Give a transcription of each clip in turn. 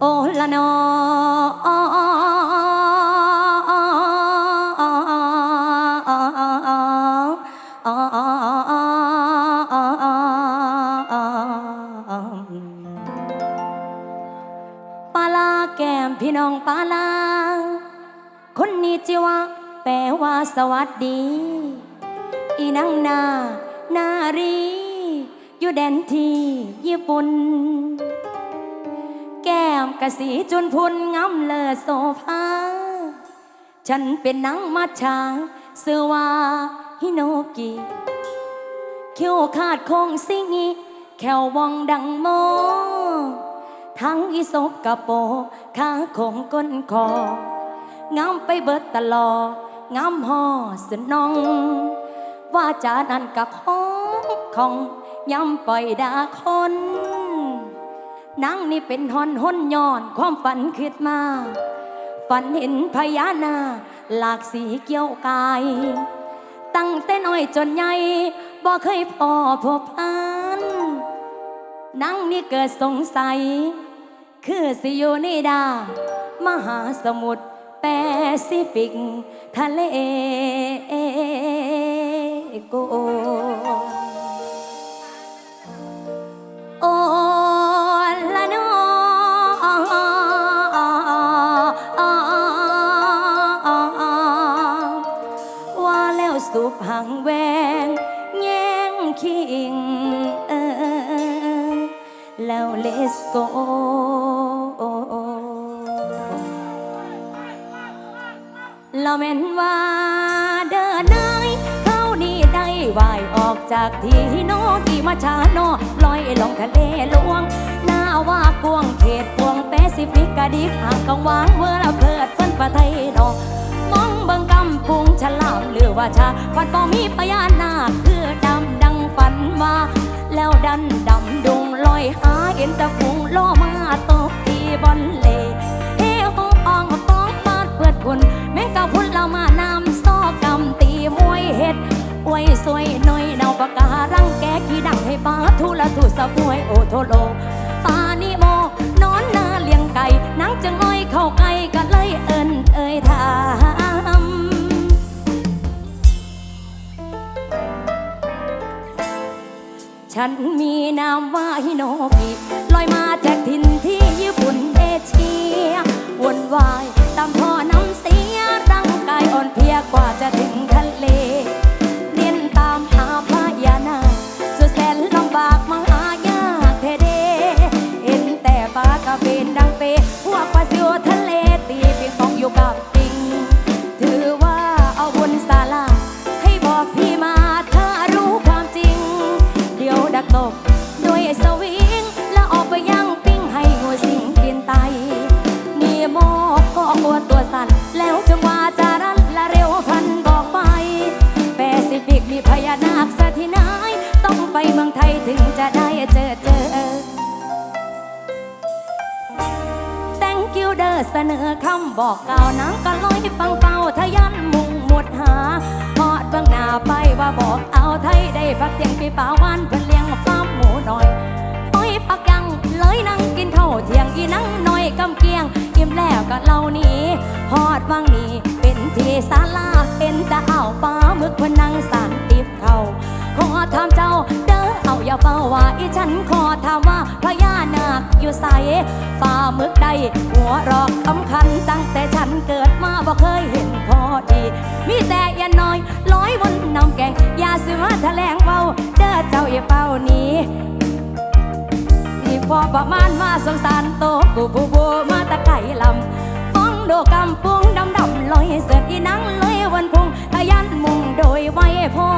โอละนอ กะสีจนพุนงำเลอโซฟาฉันเป็นนังมัดชาเสือว่าฮิโนกิเขียวขาดคงสิงีแขววองดังโม ทั้งอีศบกะโปขาคงก้นคองามไปเบิดตลองามห่อสนอง ว่าจานั้นกะของของย้ำปล่อยดาคน นางนี่เป็นหอนหนย้อน ความฝันขึ้นมา ฝันเห็นพญานาหลากสีเกี่ยวกาย ตั้งแต่น้อยจนใหญ่บ่เคยพอพบพันนางนี่เกิดสงสัย คือสิอยู่ในดา มหาสมุทรแปซิฟิก ทะเลโกโอ สุบหังแวง แย่งคิงเออแล้วเลสโกเราเม็นว่าเดินนายเขานี่ได้วายออกจากที่โนที่มาชาโนลอยลงทะเลหลวง หน้าว่ากวงเขตพวงแปซิฟิกกะดิกห่างกังวางเมื่อละเพิดเฟินประไทยนอมองบิ่ง กำพุงฉลามหรือว่าชาฟันบ่มีพญานาคคือดำดังฝันว่าแล้วดันดำดงลอยหาเห็นตะฟุงล่อมาตกทีบอลเล่เฮ้ห้องอ่องฟ้องฟาดเปิดคุณแม่กะพุ่นเรามานำซอกกำตีมวยเห็ดอวยสวยหน่อยเนาปากการังแกกี่ดังให้ป้าทุละทุสะพวยโอโทโลปา ฉันมีนามว่าฮิโนบิลอยมาจากถิ่นที่ญี่ปุ่นเอเชียวนวายตามท่อน้ำเสียร่างกายอ่อนเพลียกว่าจะถึง เจอเจอ thank you เดอเสนอคำบอกกล่าวน้ำก็ลอยฟังเป่าทะยันมุ่งหมดหาหอดเบื้องหน้าไปว่าบอกเอาไทยได้พักเตียงปีป่าวันเพิ่นเลี้ยงฟ้าหมูหน่อยห้อยพักยังเลยนั่งกินข้าวเที่ยงอีนั่งหน่อยกำเกียงอิ่มแล้วก็เล่านี้หอดวังนี้เป็นที่ศาลาเป็นตาอ่าปลามึกพนนั่งสานติบเขา ขอถามเจ้าเด้อเอาอย่าเฝ้าว่าอีฉันขอถามว่าพญานาคอยู่ใสปลามึกใดหัวรอกคำคันตั้งแต่ฉันเกิดมาบ่เคยเห็นพอดี มีแต่ยันน้อยร้อยวันนำแกงยาซื้อแถลงเบาเด้อเจ้าอย่าเฝ้านี้ที่พอประมาณมาสงสารโตกูบูบูมาตะไก่ลำฟ้องโดกำปุงดำดำลอยเสืออีนังเลยวันพุงทะยันมุงโดยไว้พอ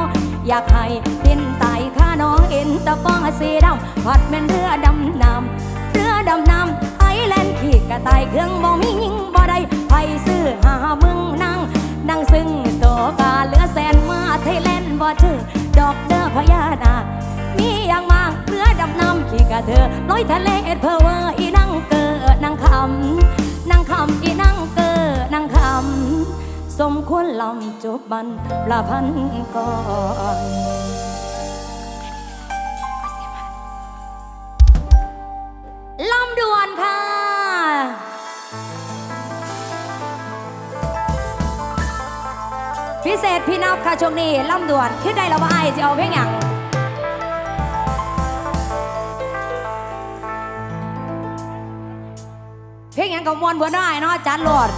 อยากให้ดินตายข้าน้องเอ็นตะฟองสีดำพัดเป็นเรือดำน้ำเรือดำน้ำไทยแลนด์ขีดกระต่ายเครื่องบ่มียิงบ่ได้ไผซื้อหามึงนั่งนั่งซึ่งโซกาเหลือแสนมาไทยแลนด์บ่ชื่อดอกเด้อพญานาคมีอย่างมากเรือดำน้ำขี่กระเธอลอยทะเลเพอเวอร์อีนั่งเกิดนั่งคำนั่งคำอีนั่งเกิดนั่งคำ สมควรลำจบบันละพันก่อนลำดวนค่ะ พิเศษพี่นับค่ะช่วงนี้ลำดวนคิดได้แล้วว่าไอจะเอาเพียงอย่างเพลงอย่างกับมวนบ่ได้เนาะจัดโหลด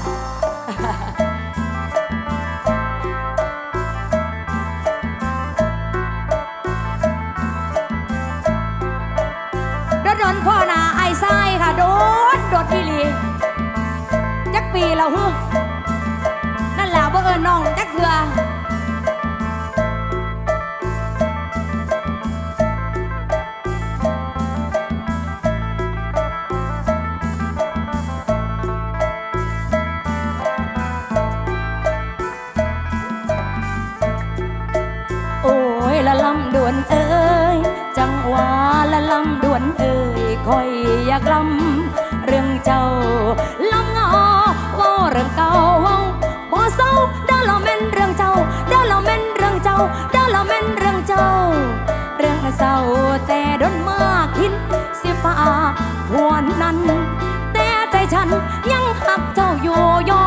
นนพ่อหนาไอ้ไส้ค่ะ โดดโดดวิลีจักปีเราฮึนั่นแหละบ่เอิญน้องจักเถื่อโอ้ยละลำดวนเออ อยกลำเรื่องเจ้าลำงอว่าเรื่องเก่าว่าบ่เศร้าเด้อเราแม่นเรื่องเจ้าเด้อเราแม่นเรื่องเจ้าเด้อเราแม่นเรื่องเจ้า เรื่องเศร้าแต่ดนมากหินเสียป่าพวนนั้นแต่ใจฉันยังหักเจ้าอยู่ยอ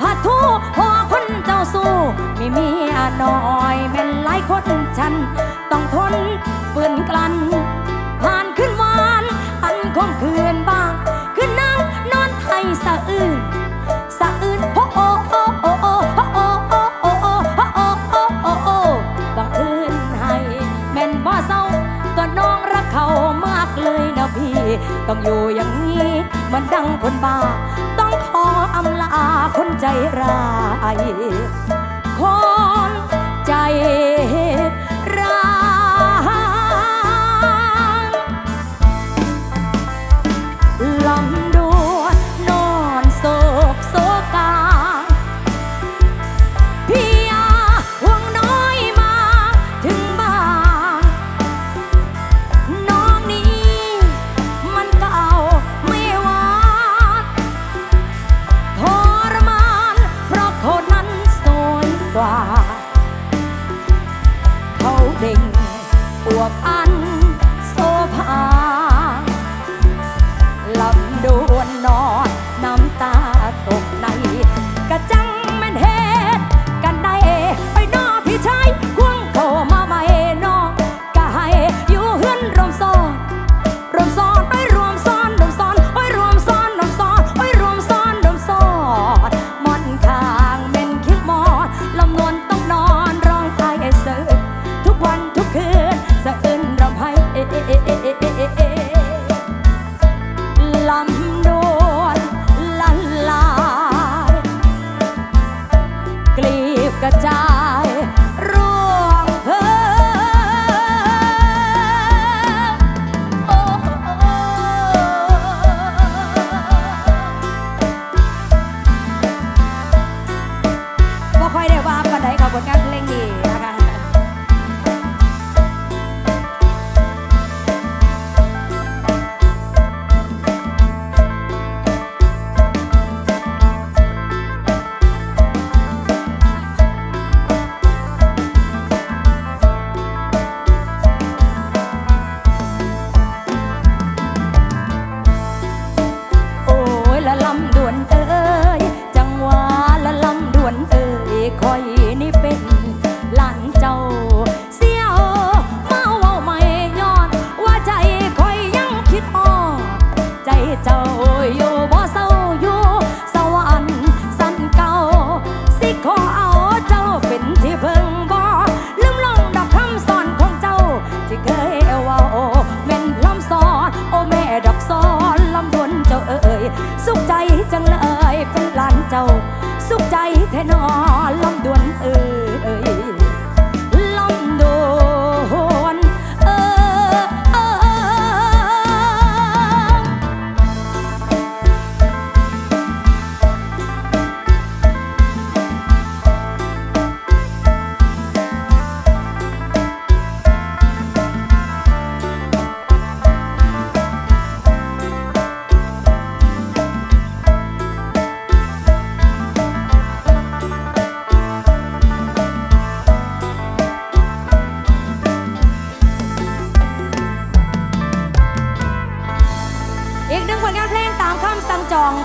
ผัดทูพอคนเจ้าสู้ไม่มีอน้อยแม่นหลายคนฉัน ต้องทนปืนกลั้น สะอื้นสะอื้นโอ้โอ้โอ้โอ้โอ้โอ้โอ้โอ้โอ้โอ้โอ้โอ้โอ้โอ้บังเอิญให้แม่นบ่เศร้ตัวน้องรักเขามากเลยนะพี่ ต้องอยู่อย่างนี้มันดังคนบ้า ต้องขออำลาคนใจร้ายคนใจ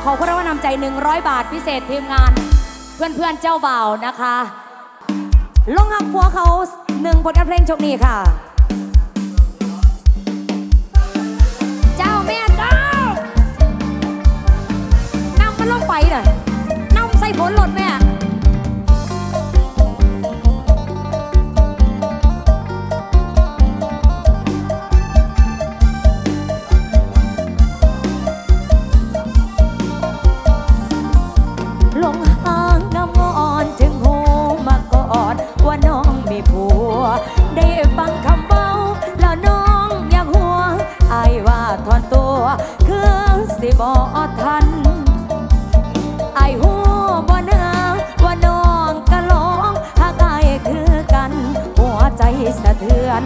ของพระว่นำใจ 100 บาทพิเศษทีมงาน เพื่อนๆเจ้าบ่าวนะคะ ลงหักผัวเขาหนึ่งผลงานเพลงชกนี้ค่ะ เจ้าแม่เจ้านำมันลงไปหน่อยนำใส่ผลหลดแม่ิบ่ทันไอหูบ่เนื้อว่าน้องกะลองหากไอคือกัน หัวใจสะเทือน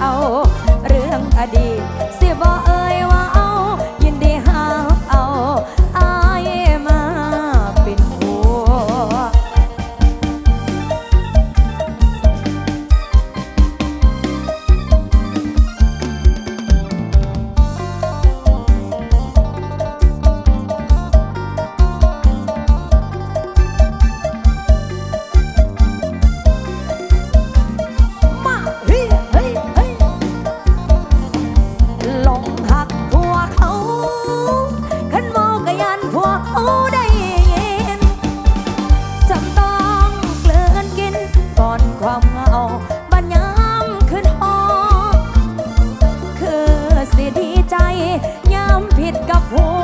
เอา เรื่องอดีต Whoa.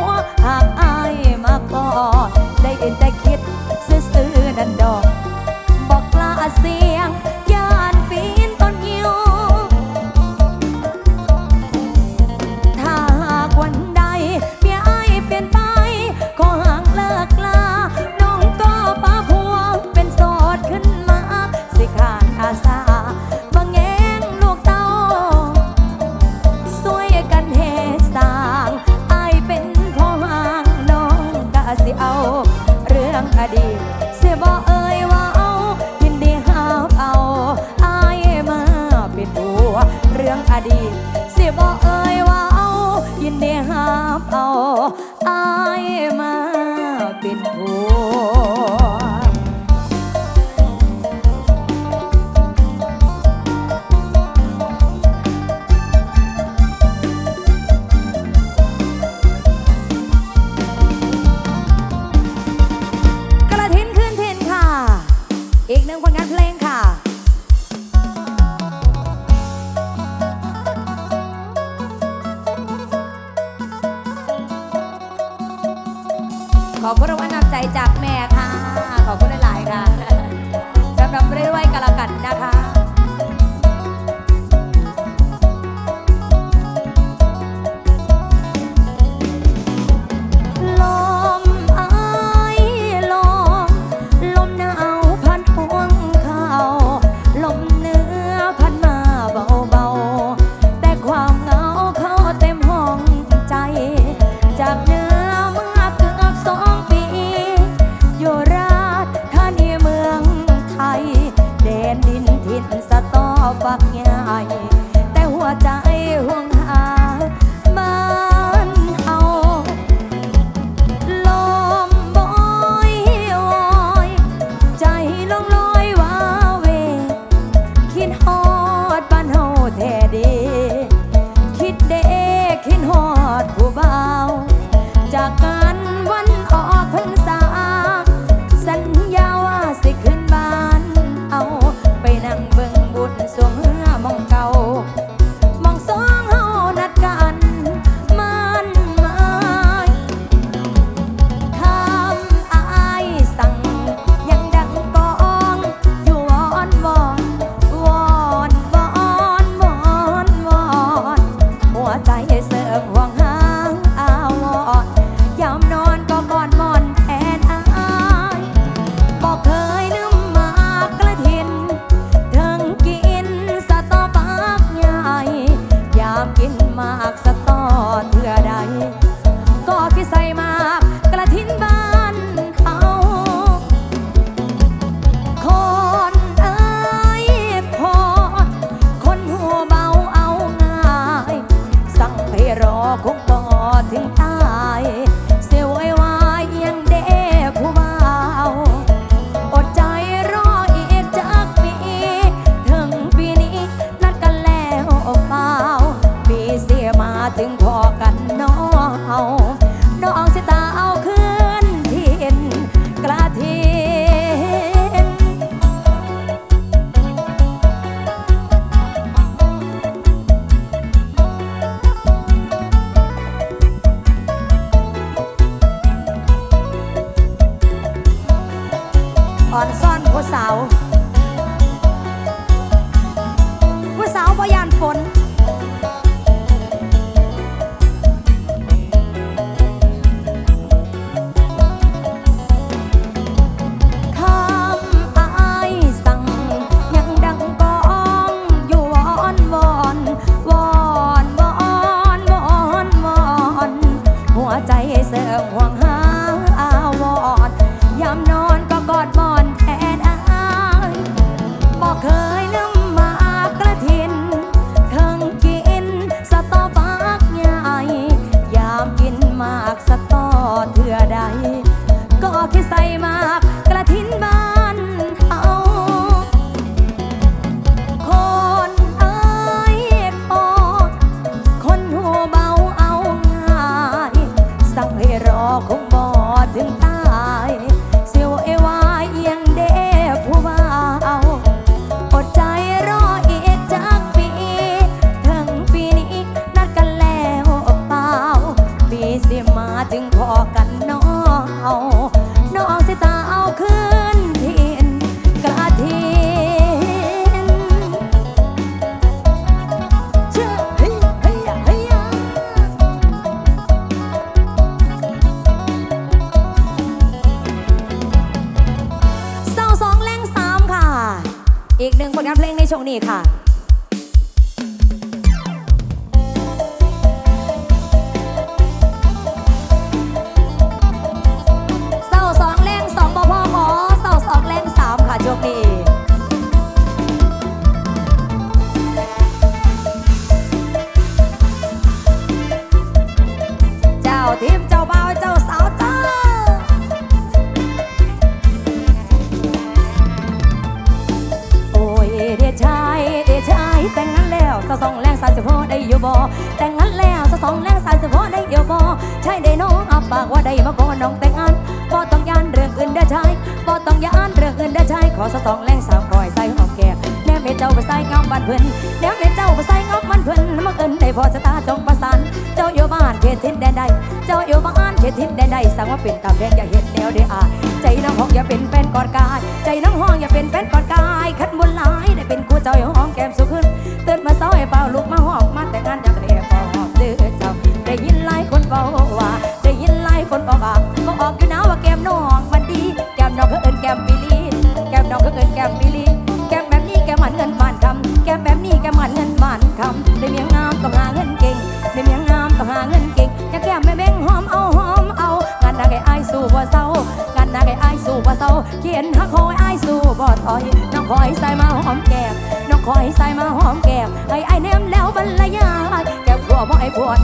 อได้ยู่บ่แต่งงานแล้วสะสองแรงสายสิบพอได้อยู่บ่ใช่ได้น้องอับปากว่าได้มาก่อนน้องแต่งงานบ่ต้องยานเรื่องอื่นเด้อชายบ่ต้องยานเรื่องอื่นเด้อชายขอสะสองแรงสามคอยใส่หอมแก้มแนมให้เจ้าไปใส่เงาบ้านเพิ่นแนมให้เจ้าไปใส่เงาบ้านเพิ่นมาเอิ้นได้พอสตาจงประสานเจ้าอยู่บ้านเขตทิศแดนใดเจ้าอยู่บ้านเขตทิศแดนใดสั่งว่าเป็นตาแพงอย่าเห็นแนวเดียอาใจน้องห้องอย่าเป็นแฟนกอดกายใจน้องห้องอย่าเป็นแฟนกอดกายคันบุญหลายได้ เจ้าอยู่ห้องแก้มสุขขึ้นตื่นมาเศร้าให้เป่าลุกมาหอบมาแต่งงานอยากเรียกพอหอบเดือเจ้าได้ยินหลายคนบอกว่าได้ยินหลายคนบอกว่า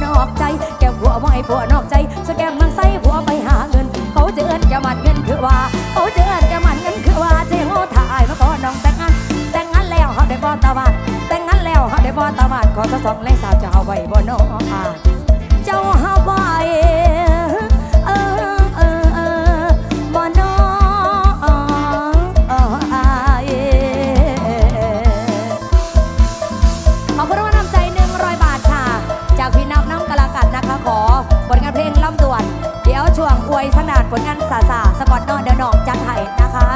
นอกใจ แก้มผัวบ่ให้ผัวนอกใจสแกมมันใส่ผัวไปหาเงิน เขาจะเอิ้นแกมันเงินคือว่า เขาจะเอิ้นแกมันเงินคือว่าเจ้าโง่ถ่ายมาก่อน้องแต่งงานแต่งงานแล้วเขาได้บอตาบานแต่งงานแล้วเขาได้บอตาบานขอสะสองแรงสาวจะเอาไว้บ่นองอา ผลงานสาสาสกอตนอนเดนองจัดไทยนะคะ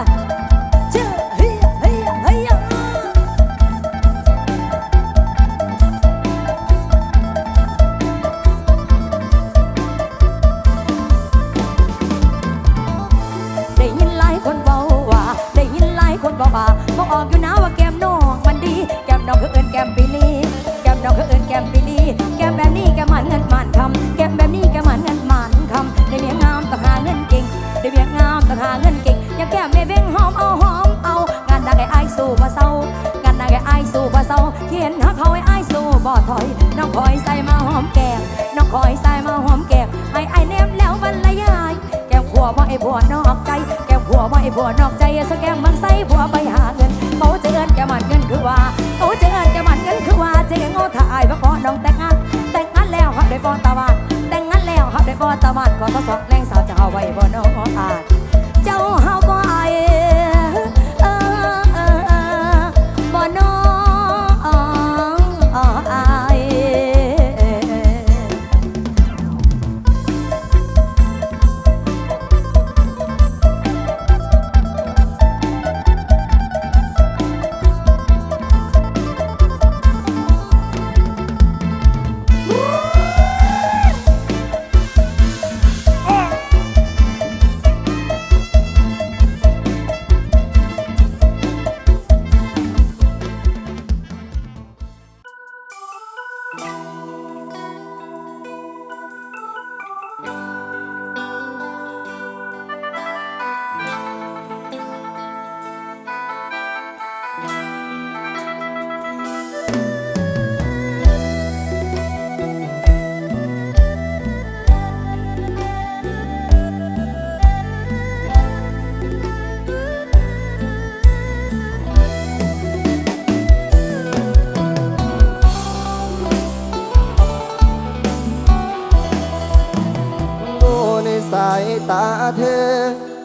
แก้มขัวบ่ไอ้บัวนอกใจ แก้มขัวบ่ไอ้บัวนอกใจสแกมมันใส่บัวไปหาเงินเขาจะเอิ้นแกมันเงินคือว่าเขาจะเอิ้นแกมันเงินคือว่าเจ๊งอถ่ายมาขอน้องแต่งงานแต่งงานแล้วหักได้บ่ตะวันแต่งงานแล้วหักได้บ่ตะวันขอทดสอบแรงสาวจะเอาไว้บ่น้องอาจเจ้าเฮา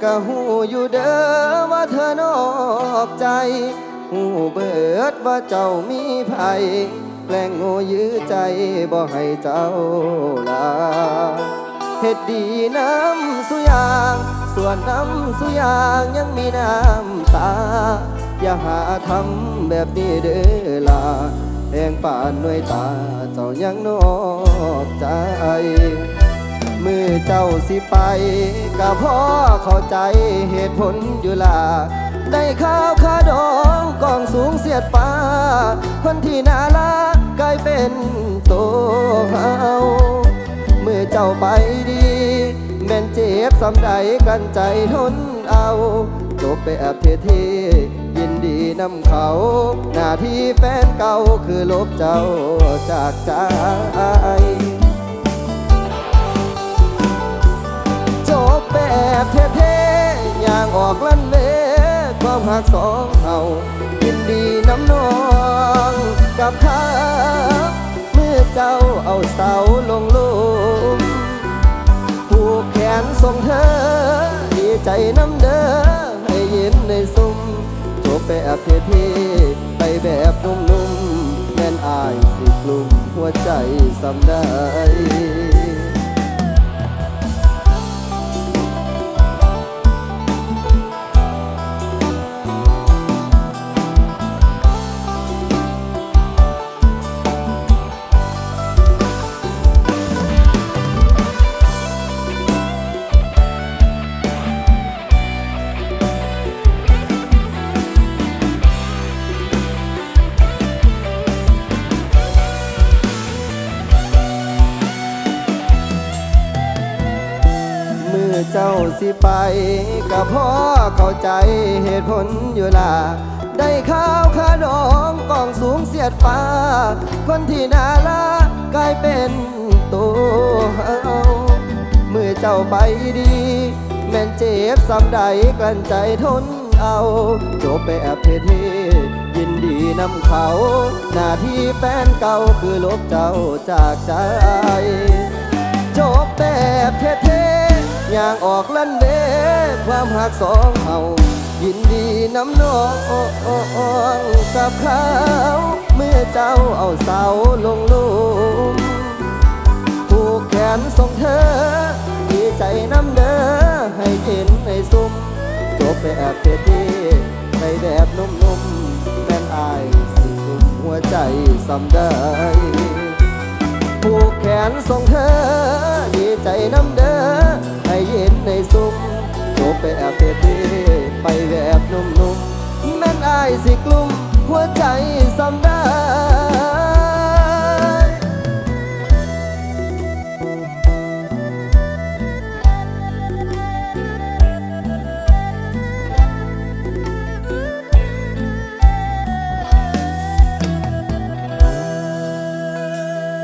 ก็หูอยู่เด้อว่าเธอนอกใจ หูเบิดว่าเจ้ามีภัยแกล้งโง่ยื้อใจบ่ให้เจ้าลาเฮ็ดดีน้ำสุยาง ส่วนน้ำสุยางยังมีน้ำตา อย่าหาทำแบบนี้เด้อลาแดงป่านด้วยตาเจ้ายังนอกใจ มือเจ้าสิไปก็พราะเข้าใจเหตุผลอยู่ล่ะได้ข้าวขาดองกองสูงเสียดฟ้า คนที่น่ารักกลายเป็นโตเฮาเมื่อเจ้าไปดีแม่นเจ็บสำใดกันใจทนเอาจบไปแบบเท่ๆยินดีนำเขา หน้าที่แฟนเก่าคือลบเจ้าจากใจ ออกลั่นเวความหักสองเฮายินดีน้ำนองกับเขาเมื่อเจ้าเอาเสาลงลุมผูกแขนส่งเธอ ดีใจน้ำเด้อให้ยินในซุ้มจบแบบเท่ๆไปแบบนุ่มๆแม่นอายสิกลุ่มหัวใจสำได้ สิไปก็เพราะเข้าใจเหตุผลอยู่ล่ะได้ข้าวขาดองกองสูงเสียดฟ้า คนที่น่ารักกลายเป็นตัวเฮามือเจ้าไปดี แม่นเจ็บสำใดกลั้นใจทนเอาจบแบบเท่ๆยินดีนำเขา หน้าที่แฟนเก่าคือลบเจ้าจากใจจบแบบเท่ๆ ย่างออกลั่นเวความหักสองเฮายินดีน้ำนองกับเขาเมื่อเจ้าเอาเสาลงลุมผูกแขนส่งเธอ ดีใจน้ำเด้อให้เห็นในซุ้มจบไปแบบเท่ในแบบนุ่มๆแม่นอายสิสุมหัวใจสำได้ ผูกแขนส่งเธอ ดีใจน้ำเด้อให้เย็นในสุขจบไปแอบเท่ๆไปแบบนุ่มๆแม่นอายสิกลุ่มหัวใจสำได้